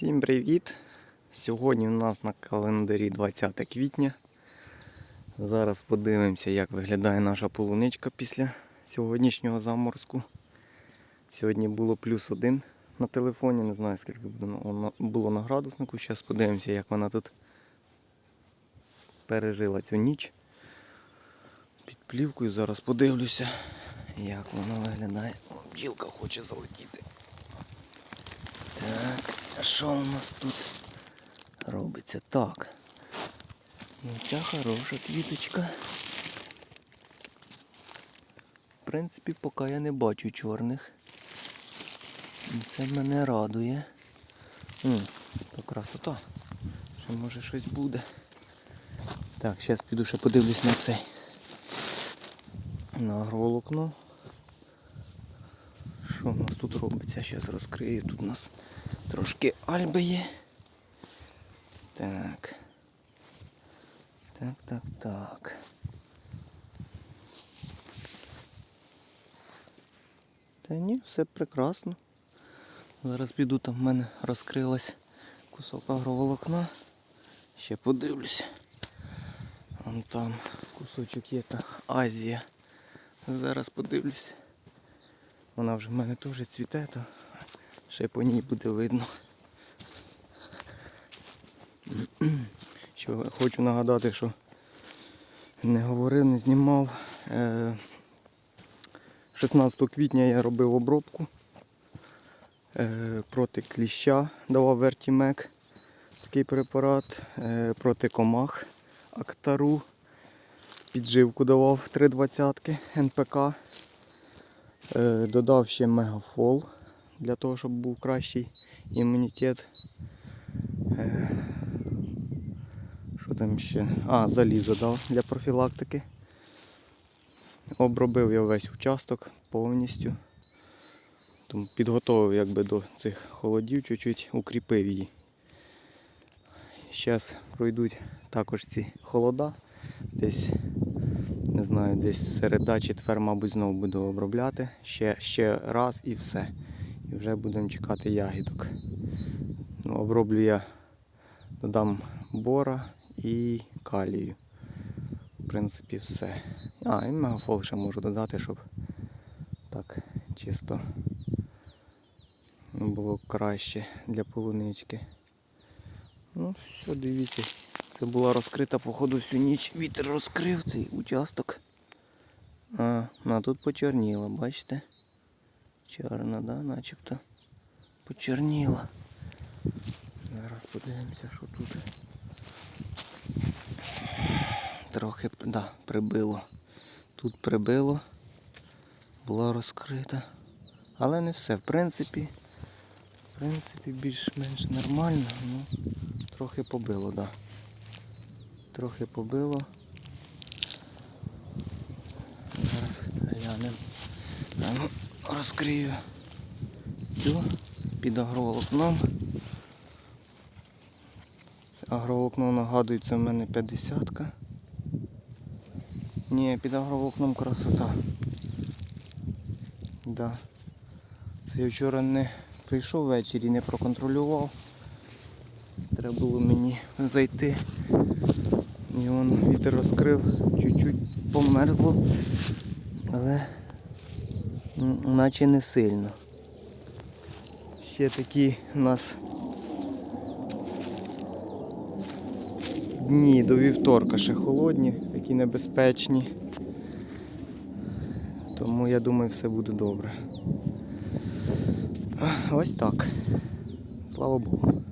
Всім привіт! Сьогодні у нас на календарі 20 квітня. Зараз подивимося, як виглядає наша полуничка після сьогоднішнього заморозку. Сьогодні було плюс один на телефоні, не знаю скільки було на градуснику. Зараз подивимося, як вона тут пережила цю ніч. Під плівкою зараз подивлюся, як вона виглядає. Бджілка хоче залетіти. Так, а що у нас тут робиться? Так. Ну, ця хороша квіточка. В принципі, поки я не бачу чорних. Це мене радує. М, то красота. Ще може щось буде. Так, зараз піду ще подивлюсь на цей. На агроволокно. Що в нас тут робиться? Зараз розкрию. Тут у нас трошки альби є. Так. Так, так, так. Та ні, все прекрасно. Зараз піду, там в мене розкрилась кусок агроволокна. Ще подивлюся. Вон там кусочок є та Азія. Зараз подивлюся. Вона вже в мене теж цвіте, то ще по ній буде видно. Що хочу нагадати, що не говорив, не знімав. Е, 16 квітня я робив обробку е, проти кліща, давав вертімек, такий препарат, е, проти комах Актару, підживку давав 3,20 НПК. Е, Додав ще мегафол для того, щоб був кращий імунітет. Е, Що там ще? А, залізо дав для профілактики. Обробив я весь участок повністю. Тому підготовив якби до цих холодів, чуть-чуть укріпив її. Зараз пройдуть також ці холода. Десь не знаю, десь середа, четвер, мабуть, знову буду обробляти. Ще, ще раз і все. І вже будемо чекати ягідок. Ну, оброблю я, додам бора і калію. В принципі, все. А, і мегафол ще можу додати, щоб так чисто було краще для полунички. Ну, все, дивіться. Це була розкрита, походу, всю ніч. Вітер розкрив цей участок. А, ну, а тут почорніла, бачите? Чорна, да, начебто. Почорніла. Зараз подивимося, що тут. Трохи да, прибило. Тут прибило. Була розкрита. Але не все. В принципі, в принципі, більш-менш нормально. Ну, трохи побило, так. Да. Трохи побило. Зараз глянемо. Ну, розкрию цю під агроволокном. Це агроволокно нагадує, це в мене 50-ка. Ні, під агроволокном красота. Да. Це я вчора не прийшов ввечері, не проконтролював. Треба було мені зайти. І воно вітер розкрив, чуть-чуть померзло, але наче не сильно. Ще такі у нас дні до вівторка ще холодні, такі небезпечні. Тому я думаю все буде добре. Ось так. Слава Богу.